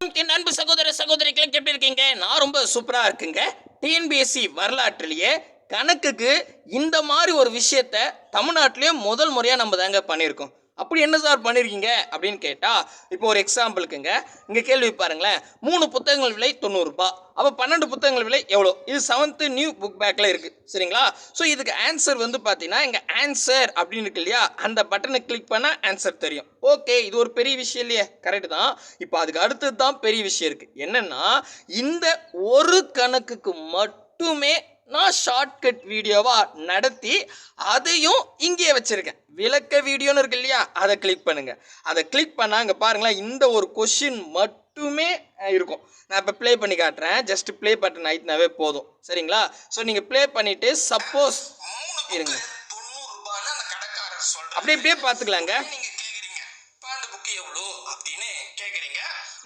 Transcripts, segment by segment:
என் அன்பு சகோதர சகோதரிகளுக்கு எப்படி இருக்கீங்க? நான் ரொம்ப சூப்பராக இருக்குங்க. டிஎன்பிஎஸ்சி வரலாற்றிலேயே கணக்குக்கு இந்த மாதிரி ஒரு விஷயத்த தமிழ்நாட்டிலேயே முதல் முறையாக நம்ம தாங்க பண்ணியிருக்கோம். அப்படி என்ன சார் பண்ணியிருக்கீங்க அப்படின்னு கேட்டால் இப்போ ஒரு எக்ஸாம்பிளுக்குங்க இங்கே கேள்வி பாருங்களேன். மூணு புத்தகங்கள் விலை தொண்ணூறுரூபா அப்போ பன்னெண்டு புத்தகங்கள் விலை எவ்வளோ? இது செவன்த்து நியூ புக் பேக்கில் இருக்குது சரிங்களா? ஸோ இதுக்கு ஆன்சர் வந்து பார்த்தீங்கன்னா இங்கே ஆன்சர் அப்படின்னு இருக்கு இல்லையா? அந்த பட்டனை கிளிக் பண்ணால் ஆன்சர் தெரியும். ஓகே இது ஒரு பெரிய விஷயம் இல்லையே. கரெக்டு தான். இப்போ அதுக்கு அடுத்தது தான் பெரிய விஷயம் இருக்குது என்னென்னா இந்த ஒரு கணக்குக்கு மட்டுமே நான் ஷார்ட்கட் வீடியோவாக நடத்தி அதையும் இங்கேயே வச்சுருக்கேன். விளக்க வீடியோன்னு இருக்கு இல்லையா? அதை கிளிக் பண்ணுங்கள் அதை கிளிக் பண்ணால் இங்கே பாருங்களேன் இந்த ஒரு கொஷின் மட்டுமே இருக்கும். நான் இப்போ ப்ளே பண்ணி காட்டுறேன். ஜஸ்ட் ப்ளே பட்டன் ஆயிட்டுனாவே போதும். சரிங்களா? ஸோ நீங்கள் ப்ளே பண்ணிவிட்டு சப்போஸ் இருங்க. அப்படியே அப்படியே பார்த்துக்கலாங்க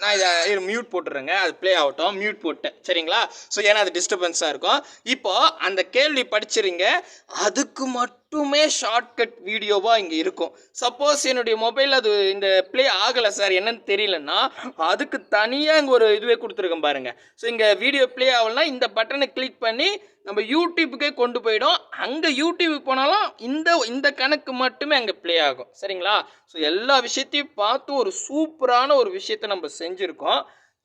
நான் இதை மியூட் போட்டுறேங்க அது ப்ளே ஆகட்டும். மியூட் போட்டேன் சரிங்களா? ஸோ ஏன்னா அது டிஸ்டர்பன்ஸாக இருக்கும். இப்போது அந்த கேள்வி படிச்சிருங்க. அதுக்கு மட்டும் ஷார்ட்கட் வீடியோவாக இங்கே இருக்கும். சப்போஸ் என்னுடைய மொபைல் அது இந்த ப்ளே ஆகலை சார் என்னன்னு தெரியலன்னா அதுக்கு தனியாக இங்கே ஒரு இதுவே கொடுத்துருக்கேன் பாருங்கள் ஸோ இங்கே வீடியோ ப்ளே ஆகலைன்னா இந்த பட்டனை கிளிக் பண்ணி நம்ம யூடியூப்புக்கே கொண்டு போயிடும். அங்கே யூடியூபுக்கு போனாலும் இந்த இந்த கணக்கு மட்டுமே அங்கே ப்ளே ஆகும். சரிங்களா? ஸோ எல்லா விஷயத்தையும் பார்த்து ஒரு சூப்பரான ஒரு விஷயத்தை நம்ம செஞ்சுருக்கோம்.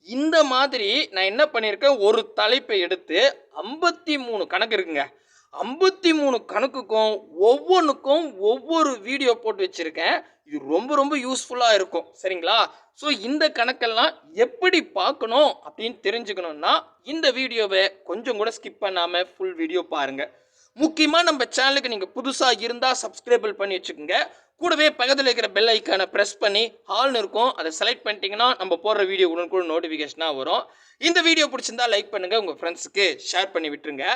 இந்த மாதிரி நான் என்ன பண்ணியிருக்கேன் ஒரு தலைப்பை எடுத்து ஐம்பத்தி மூணு கணக்கு இருக்குங்க. ஐம்பத்தி மூணு கணக்குக்கும் ஒவ்வொன்றுக்கும் ஒவ்வொரு வீடியோ போட்டு வச்சுருக்கேன். இது ரொம்ப ரொம்ப யூஸ்ஃபுல்லாக இருக்கும். சரிங்களா? ஸோ இந்த கணக்கெல்லாம் எப்படி பார்க்கணும் அப்படின்னு தெரிஞ்சுக்கணுன்னா இந்த வீடியோவை கொஞ்சம் கூட ஸ்கிப் பண்ணாமல் ஃபுல் வீடியோ பாருங்கள் முக்கியமாக நம்ம சேனலுக்கு நீங்கள் புதுசாக இருந்தால் சப்ஸ்கிரைபிள் பண்ணி வச்சுக்கோங்க. கூடவே பக்கத்தில் இருக்கிற பெல் ஐக்கானை ப்ரெஸ் பண்ணி ஹால்னு இருக்கும். அதை செலக்ட் பண்ணிட்டீங்கன்னா நம்ம போடுற வீடியோ உடனுக்குடன் நோட்டிஃபிகேஷனாக வரும். இந்த வீடியோ பிடிச்சிருந்தா லைக் பண்ணுங்கள் உங்கள் ஃப்ரெண்ட்ஸுக்கு ஷேர் பண்ணி விட்டுருங்க.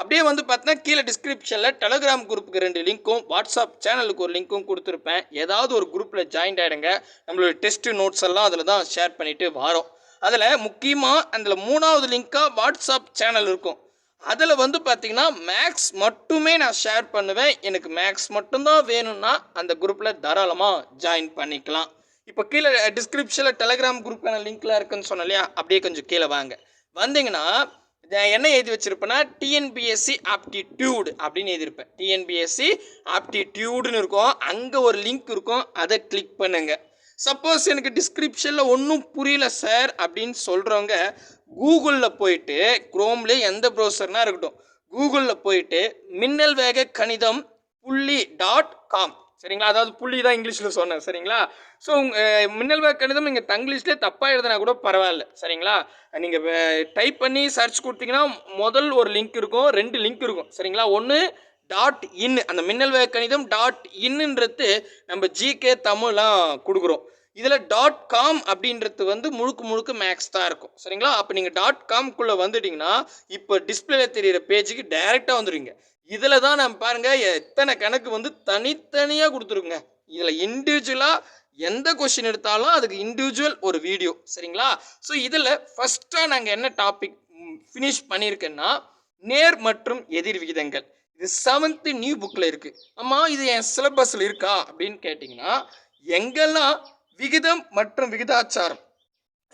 அப்படியே வந்து பார்த்தீங்கன்னா கீழே டிஸ்கிரிப்ஷனில் டெலகிராம் குரூப்புக்கு ரெண்டு லிங்க்கும் வாட்ஸ்அப் சேனலுக்கு ஒரு லிங்க்கும் கொடுத்துருப்பேன். ஏதாவது ஒரு குரூப்பில் ஜாயின் ஆகிடுங்க நம்மளோட டெஸ்ட் நோட்ஸ் எல்லாம் அதில் தான் ஷேர் பண்ணிவிட்டு வரோம். அதில் முக்கியமாக அதில் மூணாவது லிங்க்காக வாட்ஸ்அப் சேனல் இருக்கும். அதில் வந்து பார்த்திங்கன்னா மேக்ஸ் மட்டுமே நான் ஷேர் பண்ணுவேன். எனக்கு மேக்ஸ் மட்டும்தான் வேணும்னா அந்த குரூப்பில் தாராளமாக ஜாயின் பண்ணிக்கலாம். இப்போ கீழே டிஸ்கிரிப்ஷனில் டெலகிராம் குரூப்பான லிங்க்லாம் இருக்குன்னு சொன்னலையா இல்லையா? அப்படியே கொஞ்சம் கீழே வாங்க. வந்தீங்கன்னா என்ன எழுதி வச்சிருப்பேன்னா டிஎன்பிஎஸ்சி ஆப்டிடியூடு அப்படின்னு எழுதியிருப்பேன். டிஎன்பிஎஸ்சி ஆப்டிடியூடுன்னு இருக்கும். அங்கே ஒரு லிங்க் இருக்கும். அதை கிளிக் பண்ணுங்க. சப்போஸ் எனக்கு டிஸ்கிரிப்ஷனில் ஒன்றும் புரியல சார் அப்படின்னு சொல்கிறவங்க கூகுளில் போயிட்டு குரோம்லேயே எந்த ப்ரௌசர்னா இருக்கட்டும் கூகுளில் போயிட்டு மின்னல் வேக கணிதம் புள்ளி டாட் காம் சரிங்களா? அதாவது புள்ளி தான் இங்கிலீஷில் சொன்னேன் சரிங்களா? ஸோ மின்னல் கணிதம் நீங்கள் தங்கிலீஷ்லேயே தப்பாக எழுதினா கூட பரவாயில்ல சரிங்களா? நீங்கள் டைப் பண்ணி சர்ச் கொடுத்தீங்கன்னா முதல் ஒரு லிங்க் இருக்கும் ரெண்டு லிங்க் இருக்கும் சரிங்களா? ஒன்று டாட் இன் அந்த மின்னல் வேக கணிதம் டாட் இன்னுன்றது நம்ம ஜிகே தமிழ்லாம் கொடுக்குறோம். இதில் டாட் காம் அப்படின்றது வந்து முழுக்க முழுக்க மேக்ஸ் தான் இருக்கும் சரிங்களா? அப்போ நீங்கள் டாட் காம்குள்ளே வந்துட்டிங்கன்னா இப்போ டிஸ்பிளேல தெரிகிற பேஜுக்கு டைரெக்டாக வந்துடுவீங்க இதில் தான் நம்ம பாருங்கள் எத்தனை கணக்கு வந்து தனித்தனியாக கொடுத்துருங்க இதில் இண்டிவிஜுவலாக எந்த கொஷின் எடுத்தாலும் அதுக்கு இண்டிவிஜுவல் ஒரு வீடியோ சரிங்களா? ஸோ இதில் ஃபஸ்ட்டாக நாங்கள் என்ன டாபிக் ஃபினிஷ் பண்ணியிருக்கேன்னா நேர் மற்றும் எதிர் விகிதங்கள். இது செவன்த்து நியூ புக்கில் இருக்குது ஆமாம் இது என் சிலபஸில் இருக்கா? அப்படின்னு கேட்டிங்கன்னா எங்கெல்லாம் விகிதம் மற்றும் விகிதாச்சாரம்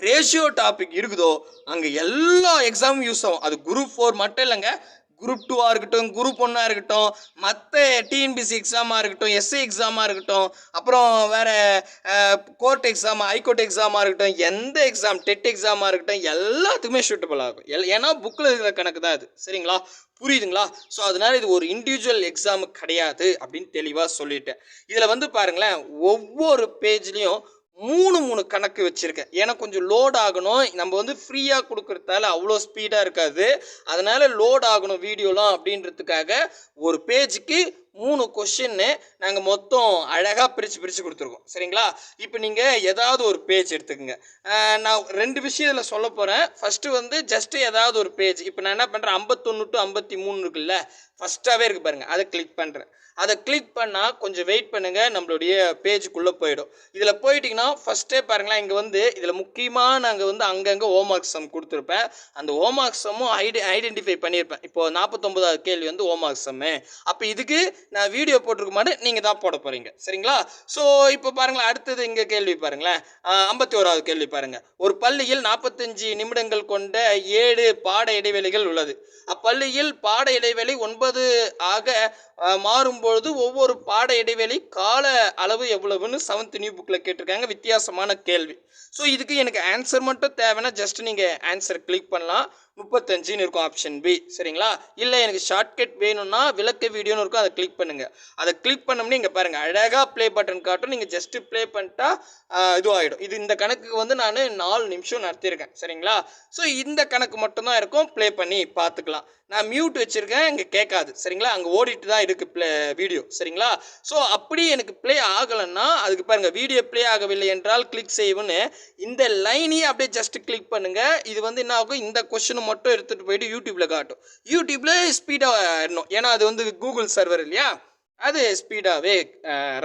ரேஷியோ டாபிக் இருக்குதோ அங்கே எல்லா எக்ஸாமும் யூஸ் ஆகும். அது குரூப் ஃபோர் மட்டும் இல்லைங்க குரூப் டூவாக இருக்கட்டும் குரூப் ஒன்னாக இருக்கட்டும் மற்ற டிஎன்பிசி எக்ஸாமாக இருக்கட்டும் எஸ்சி எக்ஸாமாக இருக்கட்டும் அப்புறம் வேறு கோர்ட் எக்ஸாம் ஹைகோர்ட் எக்ஸாமாக இருக்கட்டும் எந்த எக்ஸாம் டெட் எக்ஸாமாக இருக்கட்டும் எல்லாத்துக்குமே சூட்டபிள் ஆகும் எல் ஏன்னா புக்கில் இருக்கிற கணக்கு தான் அது. சரிங்களா? புரியுதுங்களா? ஸோ அதனால் இது ஒரு இண்டிவிஜுவல் எக்ஸாமு கிடையாது அப்படின்னு தெளிவாக சொல்லிட்டேன். இதில் வந்து பாருங்களேன் ஒவ்வொரு பேஜ்லேயும் மூணு மூணு கணக்கு வச்சுருக்கேன். ஏன்னா கொஞ்சம் லோட் ஆகணும். நம்ம வந்து ஃப்ரீயாக கொடுக்குறதால அவ்வளோ ஸ்பீடாக இருக்காது. அதனால் லோட் ஆகணும் வீடியோலாம் அப்படின்றதுக்காக ஒரு பேஜுக்கு மூணு கொஷின்னு நாங்கள் மொத்தம் அழகாக பிரித்து பிரித்து கொடுத்துருக்கோம். சரிங்களா? இப்போ நீங்கள் ஏதாவது ஒரு பேஜ் எடுத்துக்கோங்க. நான் ரெண்டு விஷயம் இதில் சொல்ல போகிறேன் ஃபஸ்ட்டு வந்து ஜஸ்ட்டு ஏதாவது ஒரு பேஜ் இப்போ நான் என்ன பண்ணுறேன் ஐம்பத்தொன்று டு ஐம்பத்தி மூணு இருக்குல்ல ஃபஸ்ட்டாகவே இருக்குது பாருங்கள் அதை கிளிக் பண்ணுறேன் அதை கிளிக் பண்ணால் கொஞ்சம் வெயிட் பண்ணுங்கள் நம்மளுடைய பேஜுக்குள்ளே போயிடும். இதில் போயிட்டிங்கன்னா ஃபஸ்ட்டே பாருங்களேன். இங்கே வந்து இதில் முக்கியமாக நாங்கள் வந்து அங்கங்கே ஹோம்ஒர்க் சம் கொடுத்துருப்பேன். அந்த ஹோம்ஒர்க் சம்மும் ஐடி ஐடென்டிஃபை பண்ணியிருப்பேன். இப்போது நாற்பத்தொம்பதாவது கேள்வி வந்து ஹோம்ஒர்க் சம்மு அப்போ இதுக்கு நான் வீடியோ போட்டிருக்க மாட்டேன் நீங்கள் தான் போட போகிறீங்க சரிங்களா? ஸோ இப்போ பாருங்களேன் அடுத்தது இங்கே கேள்வி பாருங்களேன். ஐம்பத்தி ஓராவது கேள்வி பாருங்கள் ஒரு பள்ளியில் நாற்பத்தஞ்சு நிமிடங்கள் கொண்ட ஏழு பாட இடைவெளிகள் உள்ளது. அப்பள்ளியில் பாட இடைவெளி ஒன்பது ஆக மாறும்பொழுது ஒவ்வொரு பாட இடைவெளி கால அளவு எவ்வளவுன்னு செவன்த் நியூ புக்கில் கேட்டிருக்காங்க. வித்தியாசமான கேள்வி. ஸோ இதுக்கு எனக்கு ஆன்சர் மட்டும் தேவைன்னா ஜஸ்ட் நீங்கள் ஆன்சர் கிளிக் பண்ணலாம். முப்பத்தஞ்சுன்னு இருக்கும் ஆப்ஷன் பி சரிங்களா? இல்லை எனக்கு ஷார்ட்கட் வேணும்னா விளக்க வீடியோன்னு இருக்கும் அதை கிளிக் பண்ணுங்கள் அதை கிளிக் பண்ணோம்னே இங்கே பாருங்கள் அழகாக ப்ளே பட்டன் காட்டும். நீங்கள் ஜஸ்ட்டு ப்ளே பண்ணிட்டா இதுவாகிடும் இது இந்த கணக்குக்கு வந்து நான் நாலு நிமிஷம் நடத்தியிருக்கேன். சரிங்களா? ஸோ இந்த கணக்கு மட்டும்தான் இருக்கும். ப்ளே பண்ணி பார்த்துக்கலாம். நான் மியூட் வச்சுருக்கேன் இங்கே கேட்காது. சரிங்களா? அங்கே ஓடிட்டு தான் இருக்குது ப்ளே வீடியோ சரிங்களா? ஸோ அப்படி எனக்கு ப்ளே ஆகலைன்னா அதுக்கு பாருங்கள் வீடியோ ப்ளே ஆகவில்லை என்றால் கிளிக் செய்வோன்னு இந்த லைனையே அப்படியே ஜஸ்ட் கிளிக் பண்ணுங்கள் இது வந்து என்ன ஆகும்? இந்த ஒன்று மட்டும் எடுத்துகிட்டு போயிட்டு யூடியூப்பில் காட்டும். யூடியூப்பில் ஸ்பீடாக ஏன்னா அது வந்து கூகுள் சர்வர் இல்லையா? அது ஸ்பீடாகவே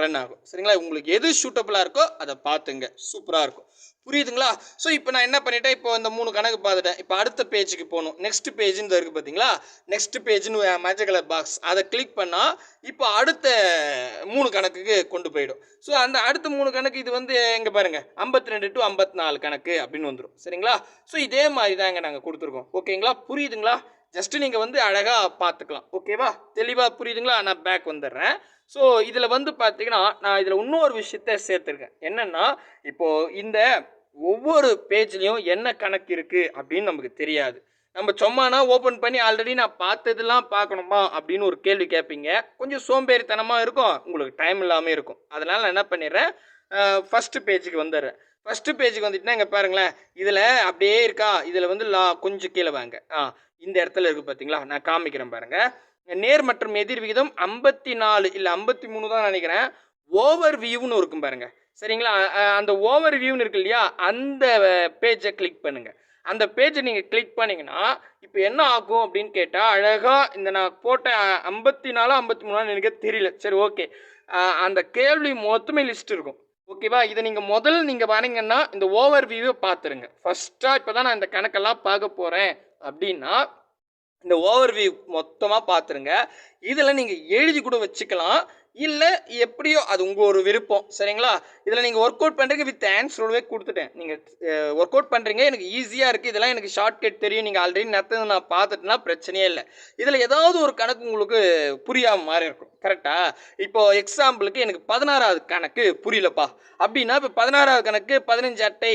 ரன் ஆகும். சரிங்களா? உங்களுக்கு எது சூட்டபுளாக இருக்கோ அதை பார்த்துங்க. சூப்பராக இருக்கும். புரியுதுங்களா? ஸோ இப்போ நான் என்ன பண்ணிட்டேன்? இப்போ இந்த மூணு கணக்கு பார்த்துட்டேன். இப்போ அடுத்த பேஜுக்கு போகணும். நெக்ஸ்ட் பேஜுன்னு இருக்குது பார்த்தீங்களா நெக்ஸ்ட் பேஜ்னு மேஜிக் கலர் பாக்ஸ் அதை கிளிக் பண்ணால் இப்போ அடுத்த மூணு கணக்குக்கு கொண்டு போயிடும். ஸோ அந்த அடுத்த மூணு கணக்கு இது வந்து எங்கே பாருங்கள் ஐம்பத்தி ரெண்டு டு ஐம்பத்தி நாலு கணக்கு அப்படின்னு வந்துடும் சரிங்களா? ஸோ இதே மாதிரி தாங்க நாங்கள் கொடுத்துருக்கோம் ஓகேங்களா புரியுதுங்களா? ஜஸ்ட்டு நீங்கள் வந்து அழகாக பார்த்துக்கலாம் ஓகேவா தெளிவாக புரியுதுங்களா? நான் பேக் வந்துடுறேன். ஸோ இதில் வந்து பார்த்தீங்கன்னா நான் இதில் இன்னொரு விஷயத்த சேர்த்துருக்கேன். என்னென்னா இப்போது இந்த ஒவ்வொரு பேஜ்லேயும் என்ன கணக்கு இருக்குது அப்படின்னு நமக்கு தெரியாது. நம்ம சும்மானா ஓப்பன் பண்ணி ஆல்ரெடி நான் பார்த்ததெல்லாம் பார்க்கணுமா அப்படின்னு ஒரு கேள்வி கேட்பீங்க கொஞ்சம் சோம்பேறித்தனமாக இருக்கும். உங்களுக்கு டைம் இல்லாமல் இருக்கும். அதனால் நான் என்ன பண்ணிடுறேன்? ஃபஸ்ட்டு பேஜுக்கு வந்துடுறேன். ஃபஸ்ட்டு பேஜுக்கு வந்துட்டுனா இங்கே பாருங்களேன். இதில் அப்படியே இருக்கா? இதில் வந்து லா கொஞ்சம் கீழே வாங்க. ஆ இந்த இடத்துல இருக்குது பார்த்தீங்களா நான் காமிக்கிறேன் பாருங்கள் நேர் மற்றும் எதிர் விகிதம் ஐம்பத்தி நாலு இல்லை ஐம்பத்தி மூணு தான் நினைக்கிறேன். ஓவர் வியூன்னு இருக்கும் பாருங்க. சரிங்களா? அந்த ஓவர் வியூன்னு இருக்கு இல்லையா? அந்த பேஜை கிளிக் பண்ணுங்க. அந்த பேஜை நீங்கள் கிளிக் பண்ணிங்கன்னா இப்போ என்ன ஆகும் அப்படின்னு கேட்டால் அழகாக இந்த நான் போட்ட ஐம்பத்தி நாலு ஐம்பத்தி மூணு எனக்கு தெரியல. சரி ஓகே. அந்த கேள்வி மொத்தமே லிஸ்ட் இருக்கும். ஓகேவா இதை நீங்கள் முதல்ல நீங்கள் வரீங்கன்னா இந்த ஓவர் வியூவை பார்த்துருங்க. ஃபஸ்ட்டாக இப்போ தான் நான் இந்த கணக்கெல்லாம் பார்க்க போகிறேன் அப்படின்னா இந்த ஓவர்வியூ மொத்தமாக பார்த்துருங்க இதில் நீங்கள் எழுதி கூட வச்சுக்கலாம். இல்லை எப்படியோ அது உங்கள் ஒரு விருப்பம். சரிங்களா? இதில் நீங்கள் ஒர்க் அவுட் பண்ணுறதுக்கு வித் ஆன்சரோடவே கொடுத்துட்டேன். நீங்கள் ஒர்க் அவுட் பண்ணுறீங்க எனக்கு ஈஸியாக இருக்குது இதெல்லாம் எனக்கு ஷார்ட்கட் தெரியும். நீங்கள் ஆல்ரெடி நடத்தது நான் பார்த்துட்டுனா பிரச்சனையே இல்லை. இதில் ஏதாவது ஒரு கணக்கு உங்களுக்கு புரியாமல் மாதிரி இருக்கும். கரெக்டாக இப்போது எக்ஸாம்பிளுக்கு எனக்கு பதினாறாவது கணக்கு புரியலப்பா. அப்படின்னா இப்போ பதினாறாவது கணக்கு பதினஞ்சு அட்டை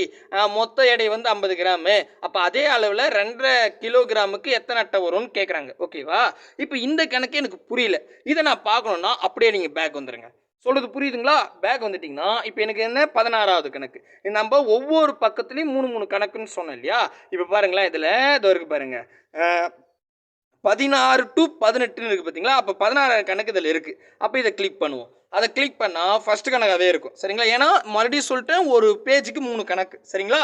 மொத்த எடை வந்து ஐம்பது கிராமு. அப்போ அதே அளவில் ரெண்டரை கிலோகிராமுக்கு எத்தனை அட்டை வரும்னு கேட்குறாங்க ஓகேவா இப்போ இந்த கணக்கு எனக்கு புரியல. இதை நான் பார்க்கணுன்னா அப்படியே நீங்கள் பேக் வந்துடுங்க சொல்கிறது புரியுதுங்களா? பேக் வந்துட்டிங்கன்னா இப்போ எனக்கு என்ன? பதினாறாவது கணக்கு. நம்ம ஒவ்வொரு பக்கத்துலேயும் மூணு மூணு கணக்குன்னு சொன்னோம் இல்லையா? இப்போ பாருங்களேன் இதில் இதோ இருக்குது பாருங்கள் பதினாறு டு பதினெட்டுன்னு இருக்குது பார்த்தீங்களா அப்போ பதினாறு கணக்கு இதில் இருக்குது அப்போ இதை கிளிக் பண்ணுவோம். அதை கிளிக் பண்ணால் ஃபஸ்ட்டு கணக்காகவே இருக்கும். சரிங்களா? ஏன்னா மறுபடியும் சொல்லிட்டேன் ஒரு பேஜுக்கு மூணு கணக்கு. சரிங்களா?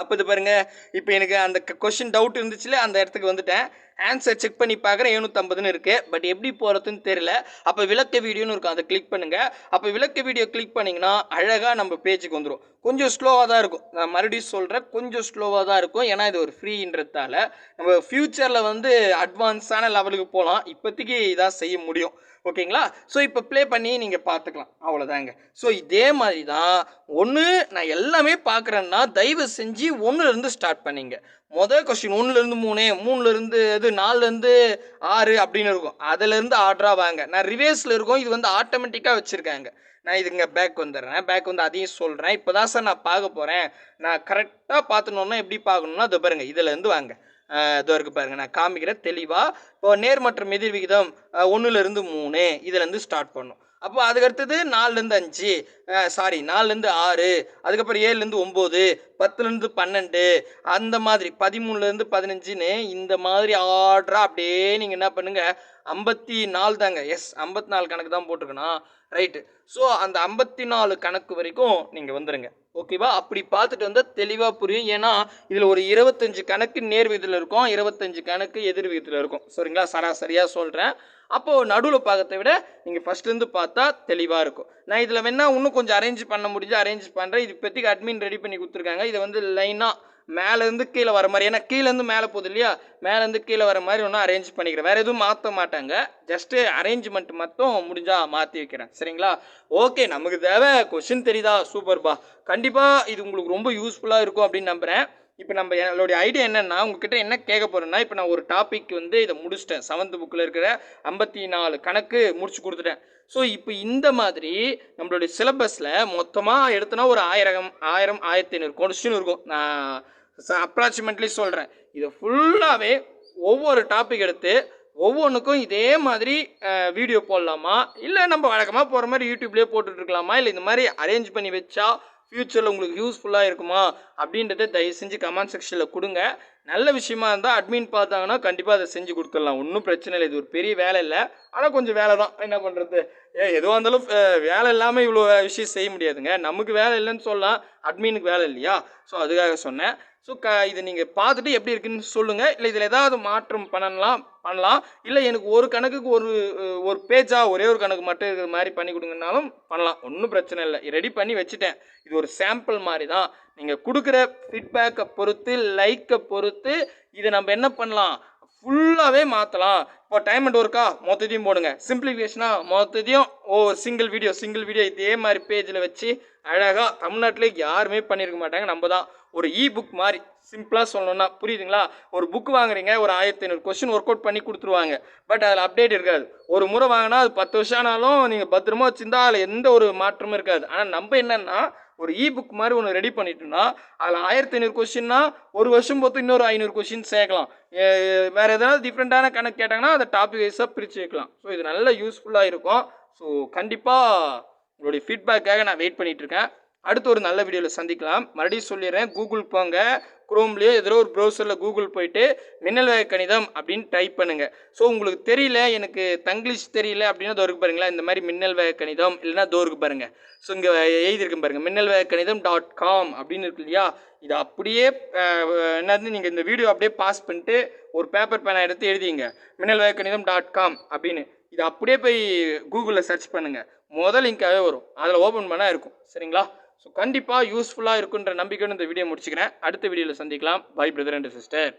அப்போ இது பாருங்கள் இப்போ எனக்கு அந்த கொஷின் டவுட் இருந்துச்சுல அந்த இடத்துக்கு வந்துட்டேன். ஆன்சர் செக் பண்ணி பார்க்குறேன். எழுநூற்றம்பதுன்னு இருக்குது பட் எப்படி போகிறதுன்னு தெரியல. அப்போ விளக்க வீடியோன்னு இருக்கும் அதை கிளிக் பண்ணுங்கள் அப்போ விளக்க வீடியோ கிளிக் பண்ணிங்கன்னா அழகாக நம்ம பேஜுக்கு வந்துடும் கொஞ்சம் ஸ்லோவாக தான் இருக்கும். நான் மறுபடியும் சொல்கிறேன் கொஞ்சம் ஸ்லோவாக தான் இருக்கும். ஏன்னா இது ஒரு ஃப்ரீன்றதால நம்ம ஃப்யூச்சரில் வந்து அட்வான்ஸான லெவலுக்கு போகலாம் இப்போதைக்கு இதாக செய்ய முடியும். ஓகேங்களா ஸோ இப்போ ப்ளே பண்ணி நீங்கள் பார்த்துக்கலாம். அவ்வளோதாங்க. ஸோ இதே மாதிரி தான். ஒன்று நான் எல்லாமே பார்க்குறேன்னா தயவு செஞ்சு ஒன்றுலேருந்து ஸ்டார்ட் பண்ணிங்க. மொதல் கொஸ்டின் ஒன்றுலேருந்து மூணு மூணுலேருந்து இது நாலுலேருந்து ஆறு அப்படின்னு இருக்கும். அதுலேருந்து ஆர்டராக வாங்க. நான் ரிவேஸில் இருக்கும். இது வந்து ஆட்டோமேட்டிக்காக வச்சுருக்காங்க. நான் இதுங்க பேக் வந்துடுறேன். பேக் வந்து அதையும் சொல்கிறேன் இப்போ தான் சார் நான் பார்க்க போகிறேன் நான் கரெக்டாக பார்த்துனோன்னா எப்படி பார்க்கணுன்னா இது பாருங்கள் இதுலேருந்து வாங்க. இதோ இருக்குது பாருங்கள் நான் காமிக்கிறேன் தெளிவாக இப்போ நேர் மற்றும் எதிர் விகிதம் ஒன்றுலேருந்து மூணு. இதுலேருந்து ஸ்டார்ட் பண்ணும். அப்போ அதுக்கடுத்தது நாலுலேருந்து அஞ்சு. சாரி நாலுலேருந்து ஆறு அதுக்கப்புறம் ஏழுலேருந்து ஒம்பது பத்துலேருந்து பன்னெண்டு அந்த மாதிரி பதிமூணுலேருந்து பதினஞ்சுன்னு இந்த மாதிரி ஆர்டராக அப்படியே நீங்கள் என்ன பண்ணுங்கள் ஐம்பத்தி நாலு தாங்க. எஸ் ஐம்பத்தி நாலு கணக்கு தான் போட்டிருக்கணும். ரைட்டு ஸோ அந்த ஐம்பத்தி நாலு கணக்கு வரைக்கும் நீங்கள் வந்துடுங்க ஓகேவா அப்படி பார்த்துட்டு வந்தால் தெளிவாக புரியும். ஏன்னா இதில் ஒரு இருபத்தஞ்சு கணக்கு நேர் விகிதத்தில் இருக்கும். இருபத்தஞ்சு கணக்கு எதிர் விகிதத்தில் இருக்கும். சரிங்களா? சராசரியாக சொல்கிறேன் அப்போது நடுவில் பார்க்கறத விட நீங்கள் ஃபஸ்ட்லேருந்து பார்த்தா தெளிவாக இருக்கும். நான் இதில் வேணால் இன்னும் கொஞ்சம் அரேஞ்ச் பண்ண முடிஞ்சு அரேஞ்ச் பண்ணுறேன் இது பற்றி அட்மின் ரெடி பண்ணி கொடுத்துருக்காங்க. இதை வந்து லைனாக மேலேருந்து கீழே வர மாதிரி ஏன்னா கீழேருந்து மேலே போகுது இல்லையா? மேலேருந்து கீழே வர மாதிரி ஒன்றும் அரேஞ்ச் பண்ணிக்கிறேன். வேறு எதுவும் மாற்ற மாட்டாங்க. ஜஸ்ட்டு அரேஞ்ச்மெண்ட் மட்டும் முடிஞ்சால் மாற்றி வைக்கிறேன். சரிங்களா? ஓகே நமக்கு தேவை கொஷின் தெரியுதா? சூப்பர்பா கண்டிப்பாக இது உங்களுக்கு ரொம்ப யூஸ்ஃபுல்லாக இருக்கும் அப்படின்னு நம்புகிறேன் இப்போ நம்ம என்னுடைய ஐடியா என்னென்னா உங்ககிட்ட என்ன கேட்க போகிறேன்னா இப்போ நான் ஒரு டாபிக் வந்து இதை முடிச்சிட்டேன். செவன்த் புக்கில் இருக்கிற ஐம்பத்தி நாலு கணக்கு முடிச்சு கொடுத்துட்டேன். ஸோ இப்போ இந்த மாதிரி நம்மளுடைய சிலபஸில் மொத்தமாக எடுத்தோன்னா ஒரு ஆயிரம் ஆயிரம் ஆயிரத்தி ஐநூறு கொஸ்டின் இருக்கும். நான் அப்ராக்சிமேட்லி சொல்கிறேன் இதை ஃபுல்லாகவே ஒவ்வொரு டாபிக் எடுத்து ஒவ்வொன்றுக்கும் இதே மாதிரி வீடியோ போடலாமா? இல்லை நம்ம வழக்கமாக போகிற மாதிரி யூடியூப்லேயே போட்டுட்ருக்கலாமா இல்லை இந்த மாதிரி அரேஞ்ச் பண்ணி வச்சா ஃப்யூச்சரில் உங்களுக்கு யூஸ்ஃபுல்லாக இருக்குமா அப்படின்றத தயவு செஞ்சு கமெண்ட் செக்ஷனில் கொடுங்க. நல்ல விஷயமா இருந்தால் அட்மின் பார்த்தாங்கன்னா கண்டிப்பாக அதை செஞ்சு கொடுத்துடலாம். ஒன்றும் பிரச்சனை இல்லை. இது ஒரு பெரிய வேலை இல்லை. ஆனால் கொஞ்சம் வேலை தான். என்ன பண்ணுறது ஏ எதுவாக இருந்தாலும் வேலை இல்லாமல் இவ்வளோ விஷயம் செய்ய முடியாதுங்க. நமக்கு வேலை இல்லைன்னு சொல்லலாம். அட்மினுக்கு வேலை இல்லையா? ஸோ அதுக்காக சொன்னேன். ஸோ க இது நீங்கள் பார்த்துட்டு எப்படி இருக்குன்னு சொல்லுங்கள் இல்லை இதில் ஏதாவது மாற்றம் பண்ணலாம் பண்ணலாம். இல்லை எனக்கு ஒரு கணக்குக்கு ஒரு ஒரு பேஜாக ஒரே ஒரு கணக்கு மட்டும் இருக்கிற மாதிரி பண்ணி கொடுங்கனாலும் பண்ணலாம். ஒன்றும் பிரச்சனை இல்லை. ரெடி பண்ணி வச்சுட்டேன். இது ஒரு சாம்பிள் மாதிரி தான். நீங்கள் கொடுக்குற ஃபீட்பேக்கை பொறுத்து லைக்கை பொறுத்து இதை நம்ம என்ன பண்ணலாம்? ஃபுல்லாகவே மாற்றலாம் இப்போ டைம் அண்ட் ஒர்க்கா மொத்தத்தையும் போடுங்க. சிம்பிளிஃபிகேஷனாக மொத்தத்தையும் ஓ சிங்கிள் வீடியோ சிங்கிள் வீடியோ இதே மாதிரி பேஜில் வச்சு அழகாக தமிழ்நாட்டிலே யாருமே பண்ணியிருக்க மாட்டாங்க. நம்ம தான் ஒரு இ புக் மாதிரி சிம்பிளாக சொல்லணும்னா புரியுதுங்களா? ஒரு புக் வாங்குறீங்க ஒரு ஆயிரத்தி ஐநூறு கொஸ்டின் ஒர்க் அவுட் பண்ணி கொடுத்துருவாங்க. பட் அதில் அப்டேட் இருக்காது. ஒரு முறை வாங்கினா அது பத்து வருஷம் ஆனாலும் நீங்கள் பத்திரமா வச்சுருந்தா அதில் எந்த ஒரு மாற்றமும் இருக்காது. ஆனால் நம்ம என்னென்னா ஒரு இ புக் மாதிரி ஒன்று ரெடி பண்ணிட்டோம்னா அதில் ஆயிரத்தி ஐநூறு கொஸ்டின்னா ஒரு வருஷம் பொறுத்து இன்னொரு ஐநூறு கொஸ்டின் சேர்க்கலாம். வேறு எதாவது டிஃப்ரெண்ட்டான கணக்கு கேட்டாங்கன்னா அதை டாபிக் வைஸாக பிரித்து வைக்கலாம். ஸோ இது நல்ல யூஸ்ஃபுல்லாக இருக்கும். ஸோ கண்டிப்பாக உங்களுடைய ஃபீட்பேக்காக நான் வெயிட் பண்ணிகிட்ருக்கேன் இருக்கேன். அடுத்து ஒரு நல்ல வீடியோவில் சந்திக்கலாம். மறுபடியும் சொல்லிடுறேன். கூகுள் போங்க. குரோம்லேயோ ஏதோ ஒரு ப்ரௌசரில் கூகுள் போயிட்டு மின்னல் வேக கணிதம் அப்படின்னு டைப் பண்ணுங்கள் ஸோ உங்களுக்கு தெரியல எனக்கு தங்கிலீஷ் தெரியல அப்படின்னா தோருக்கு பாருங்களா இந்த மாதிரி மின்னல் வேக கணிதம் இல்லைன்னா தோருக்கு பாருங்கள் ஸோ இங்கே எழுதியிருக்கேன் பாருங்கள் மின்னல் வேக கணிதம் டாட் காம் அப்படின்னு இருக்கு இல்லையா? இது அப்படியே என்னது? நீங்கள் இந்த வீடியோ அப்படியே பாஸ் பண்ணிட்டு ஒரு பேப்பர் பேனை எடுத்து எழுதிங்க. மின்னல் வேக கணிதம் டாட் காம் அப்படின்னு. இது அப்படியே போய் கூகுளில் சர்ச் பண்ணுங்கள் முதல் லிங்காகவே வரும். அதில் ஓப்பன் பண்ணால் இருக்கும். சரிங்களா? ஸோ கண்டிப்பாக யூஸ்ஃபுல்லாக இருக்குன்ற நம்பிக்கையோடு இந்த வீடியோ முடிச்சுக்கிறேன். அடுத்த வீடியோவில் சந்திக்கலாம். By brother and sister